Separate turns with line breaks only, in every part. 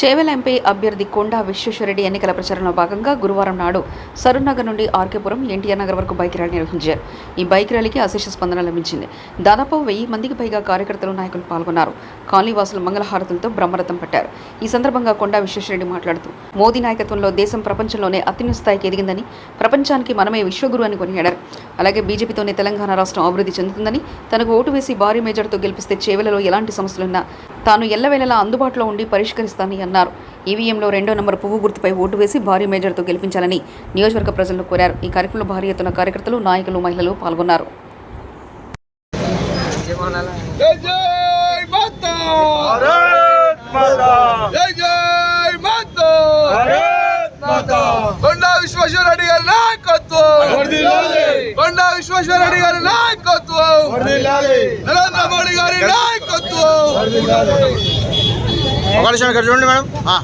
Chevella MP అభ్యర్థి కొండా విశ్వేశ్వరరెడ్డి ఎన్నికల ప్రచారంలో భాగంగా గురువారం నాడు సరూర్నగర్ నుండి ఆర్కేపురం ఎన్టీఆర్ నగర్ వరకు బైక్ ర్యాలీ నిర్వహించారు. ఈ బైక్ ర్యాలీకి అశేష స్పందన లభించింది. దాదాపు వెయ్యి మందికి పైగా కార్యకర్తలు నాయకులు పాల్గొన్నారు. కాలనీవాసులు మంగళహారతులతో బ్రహ్మరథం పట్టారు. ఈ సందర్భంగా కొండా విశ్వేశ్వరరెడ్డి మాట్లాడుతూ మోదీ నాయకత్వంలో దేశం ప్రపంచంలోనే అత్యున్నత స్థాయికి ఎదిగిందని ప్రపంచానికి మనమే విశ్వగురు అని కొనియాడారు. అలాగే బీజేపీతోనే తెలంగాణ రాష్ట్రం అభివృద్ధి చెందుతుందని తనకు ఓటు వేసి భారీ మేజర్తో గెలిపిస్తే చేవెలలో ఎలాంటి సమస్యలున్నా తాను ఎల్లవేళలా అందుబాటులో ఉండి పరిష్కరిస్తానని అన్నారు. ఈవీఎంలో రెండో నంబర్ పువ్వు గుర్తుపై ఓటు వేసి భారీ మేజర్తో గెలిపించాలని నియోజకవర్గ ప్రజలను కోరారు. ఈ కార్యక్రమంలో భారీ ఎత్తున కార్యకర్తలు నాయకులు మహిళలు పాల్గొన్నారు.
ఒక నిమిషం ఇక్కడ చూడండి మేడం. ఆ,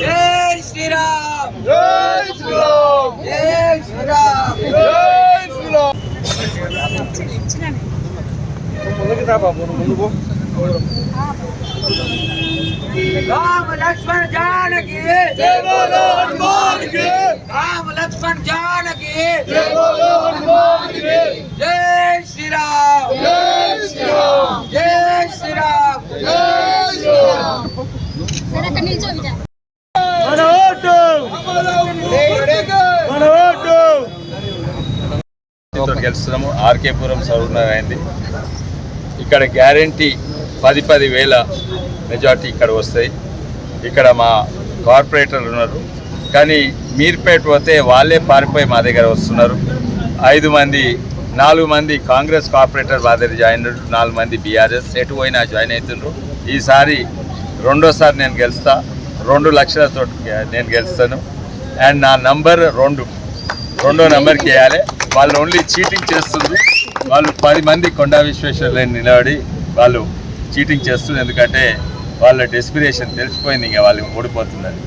జై శ్రీరామ్.
జై శ్రీరామ్.
జై శ్రీరామ్.
జై శ్రీరామ్.
రామ లక్ష్మణ జానకి.
జై బోలో హనుమాన్కి
రామ లక్ష్మణ జానకి.
జై బోలో హనుమాన్కి
జై శ్రీరామ్
జై శ్రీరామ్
జై శ్రీరామ్
జై శ్రీరామ్
సరే అక్కడ నిల్చో విజయ్
మన ఓటు మన ఓటు
గెలుస్తున్నాము ఆర్కేపురం సరూనగర్ అయింది. ఇక్కడ గ్యారంటీ పది పది వేల మెజార్టీ ఇక్కడ వస్తాయి. ఇక్కడ మా కార్పొరేటర్లు ఉన్నారు. కానీ మీర్పేట పోతే వాళ్ళే పారిపోయి మా దగ్గర వస్తున్నారు. ఐదు మంది నాలుగు మంది కాంగ్రెస్ కార్పొరేటర్ మా దగ్గర జాయిన్ అయ్యారు నాలుగు మంది బీఆర్ఎస్ ఎటు పోయినా జాయిన్ అవుతుండ్రు. ఈసారి రెండోసారి నేను గెలుస్తా. రెండు లక్షలతో నేను గెలుస్తాను. అండ్ నా నంబర్ రెండు. రెండో నెంబర్కి వేయాలి. వాళ్ళు ఓన్లీ చీటింగ్ చేస్తుంది. వాళ్ళు పది మంది కొండా విశ్వేశ్వరని నిలబడి వాళ్ళు చీటింగ్ చేస్తుంది. ఎందుకంటే వాళ్ళ డెస్పిరేషన్ తెలిసిపోయింది. ఇంకా వాళ్ళు ఓడిపోతుందని.